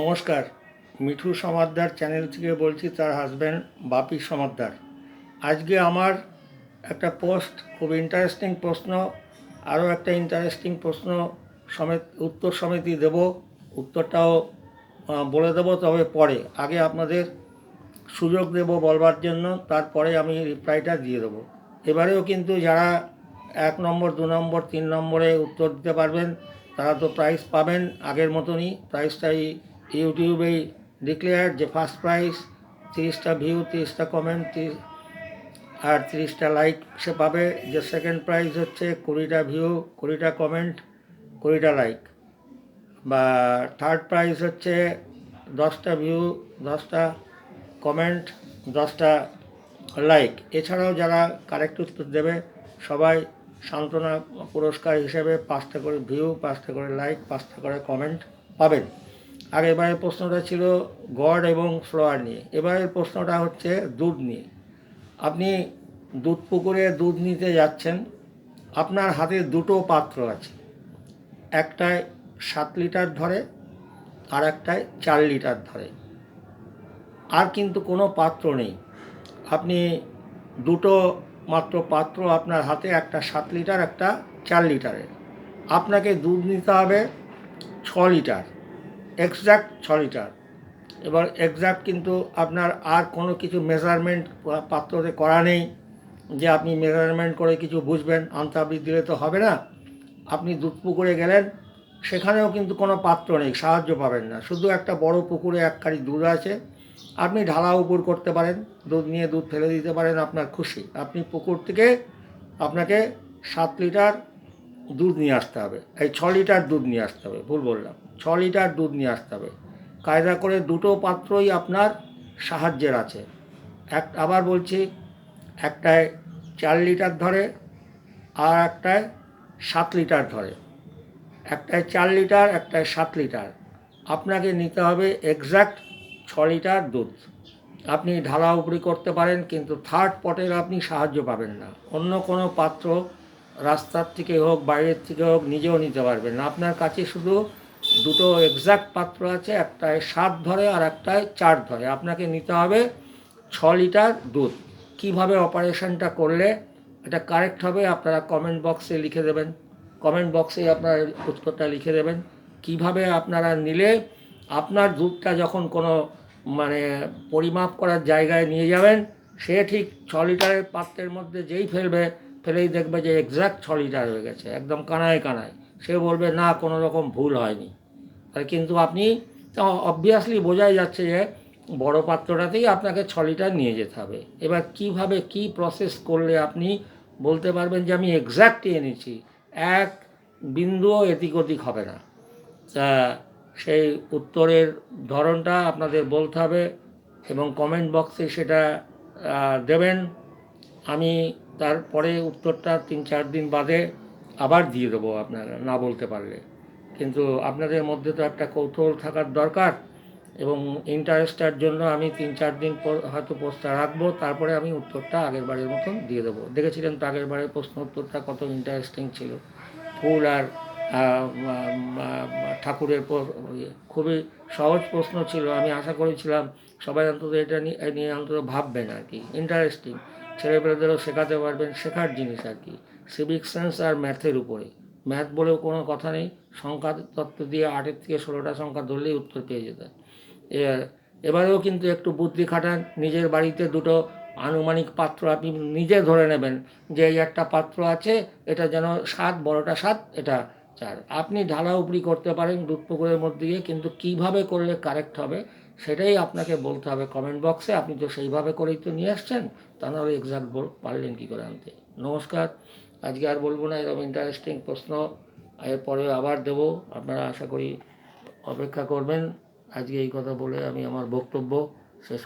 নমস্কার, মিঠু সমাদ্দার চ্যানেল থেকে বলছি তার হাজব্যান্ড বাপি সমাদ্দার। আজকে আমার একটা পোস্ট খুব ইন্টারেস্টিং প্রশ্ন, আরও একটা ইন্টারেস্টিং প্রশ্ন সমেত, উত্তর সমিতি দেব, উত্তরটাও বলে দেবো, তবে পরে। আগে আপনাদের সুযোগ দেব বলবার জন্য, তারপরে আমি রিপ্লাইটা দিয়ে দেবো। এবারেও কিন্তু যারা এক নম্বর, দু নম্বর, তিন নম্বরে উত্তর দিতে পারবেন, তারা তো প্রাইজ পাবেন আগের মতনই প্রাইজটাই ইউটিউবেই ডিক্লেয়ার যে ফার্স্ট প্রাইজ তিরিশটা ভিউ তিরিশটা কমেন্ট আর তিরিশটা লাইক সে পাবে। যে সেকেন্ড প্রাইজ হচ্ছে কুড়িটা ভিউ কুড়িটা কমেন্ট কুড়িটা লাইক বা থার্ড প্রাইজ হচ্ছে দশটা ভিউ দশটা কমেন্ট দশটা লাইক এছাড়াও যারা কারেক্ট উত্তর দেবে, সবাই সান্ত্বনা পুরস্কার হিসেবে পাঁচটা করে ভিউ পাঁচটা করে লাইক পাঁচটা করে কমেন্ট পাবেন। আর এবারের প্রশ্নটা ছিল গড এবং ফ্লোয়ার নিয়ে। এবারের প্রশ্নটা হচ্ছে দুধ নিয়ে। আপনি দুধ পুকুরে দুধ নিতে যাচ্ছেন, আপনার হাতে দুটো পাত্র আছে। একটায় সাত লিটার ধরে, আর একটায় চার লিটার ধরে। আর কিন্তু কোনো পাত্র নেই। আপনি দুটো মাত্র পাত্র আপনার হাতে, একটা সাত লিটার, একটা চার লিটারের। আপনাকে দুধ নিতে হবে ছ লিটার। এক্স্যাক্ট ছ লিটার এবার এক্স্যাক্ট কিন্তু আপনার আর কোনো কিছু মেজারমেন্ট পাত্রতে করা নেই যে আপনি মেজারমেন্ট করে কিছু বুঝবেন আন্তাবৃত্তি দিলে তো হবে না। আপনি দুধ পুকুরে গেলেন, সেখানেও কিন্তু কোনো পাত্র নেই, সাহায্য পাবেন না। শুধু একটা বড় পুকুরে এক কারি দুধ আছে, আপনি ঢালা উপর করতে পারেন, দুধ নিয়ে দুধ ফেলে দিতে পারেন আপনার খুশি। আপনি পুকুর থেকে আপনাকে সাত লিটার দুধ নিয়ে আসতে হবে। এই ছ লিটার দুধ নিয়ে আসতে হবে, ভুল বললাম। ছ লিটার দুধ নিয়ে আসতে হবে। কায়দা করে দুটো পাত্রই আপনার সাহায্যের আছে। এক, আবার বলছি, একটায় চার লিটার ধরে আর একটায় সাত লিটার ধরে। একটায় চার লিটার, একটায় সাত লিটার। আপনাকে নিতে হবে এক্স্যাক্ট ছ লিটার দুধ। আপনি ঢালা উপরি করতে পারেন, কিন্তু থার্ড পটের আপনি সাহায্য পাবেন না। অন্য কোনো পাত্র রাস্তার থেকে হোক, বাইরের থেকে হোক, নিজেও নিতে পারবেন আপনার কাছে শুধু দুটো এক্স্যাক্ট পাত্র আছে, একটায় সাত ধরে আর একটায় চার ধরে। আপনাকে নিতে হবে ছ লিটার দুধ। কীভাবে অপারেশনটা করলে এটা কারেক্ট হবে, আপনারা কমেন্ট বক্সে লিখে দেবেন। কমেন্ট বক্সে আপনারা উত্তরটা লিখে দেবেন। কীভাবে আপনারা নিলে আপনার দুধটা যখন কোনো মানে পরিমাপ করার জায়গায় নিয়ে যাবেন, সে ঠিক ছ লিটারের পাত্রের মধ্যে যেই ফেলবে ফেলেই দেখবে যে এক্স্যাক্ট ছ লিটার হয়ে গেছে, একদম কানায় কানায়। সে বলবে, না, কোনো রকম ভুল হয়নি। কিন্তু আপনি অবভিয়াসলি বোঝাই যাচ্ছে যে বড় পাত্রটাতেই আপনাকে ছ লিটার নিয়ে যেতে হবে। এবার কীভাবে, কি প্রসেস করলে আপনি বলতে পারবেন যে আমি এক্স্যাক্টই এনেছি? এক বিন্দুও এদিক ওদিক হবে না। তা সেই উত্তরের ধরনটা আপনাদের বলতে হবে এবং কমেন্ট বক্সে সেটা দেবেন। আমি তারপরে উত্তরটা তিন চার দিন বাদে আবার দিয়ে দেবো আপনারা না বলতে পারলে। কিন্তু আপনাদের মধ্যে তো একটা কৌতূহল থাকার দরকার এবং ইন্টারেস্টার জন্য আমি তিন চার দিন পর হয়তো পোস্টটা রাখব তারপরে আমি উত্তরটা আগের বারের মতন দিয়ে দেবো। দেখেছিলেন তো আগের বারের প্রশ্ন উত্তরটা কত ইন্টারেস্টিং ছিল। ফুল আর ঠাকুরের ইয়ে, খুবই সহজ প্রশ্ন ছিল। আমি আশা করেছিলাম সবাই অন্তত এটা নিয়ে অন্তত ভাববেন আর কি। ইন্টারেস্টিং। ছেলেপেলেদেরও শেখাতে পারবেন শেখার জিনিস আর কি। সিভিক সেন্স আর ম্যাথের উপরে। ম্যাথ বলেও কোনো কথা নেই। সংখ্যা তত্ত্ব দিয়ে আটের থেকে ষোলোটা সংখ্যা ধরলেই উত্তর পেয়ে যেতেন এবারেও কিন্তু একটু বুদ্ধি খাটান। নিজের বাড়িতে দুটো আনুমানিক পাত্র আপনি নিজে ধরে নেবেন যে এই একটা পাত্র আছে, এটা যেন সাত, বড়টা সাত, এটা চার। আপনি ঢালা উপরি করতে পারেন দুধ পুকুরের মধ্যে দিয়ে, কিন্তু কীভাবে করলে কারেক্ট হবে সেটাই আপনাকে বলতে হবে কমেন্ট বক্সে আপনি তো সেইভাবে করেই তো নিয়ে আসছেন। তা নাহলে এক্সাক্ট বল, পারলেন কী করে আনতে। নমস্কার। আজকে আর বলব না, এরকম ইন্টারেস্টিং প্রশ্ন। এরপরে আবার দেব। আপনারা আশা করি অপেক্ষা করবেন। আজকে এই কথা বলে আমি আমার বক্তব্য শেষ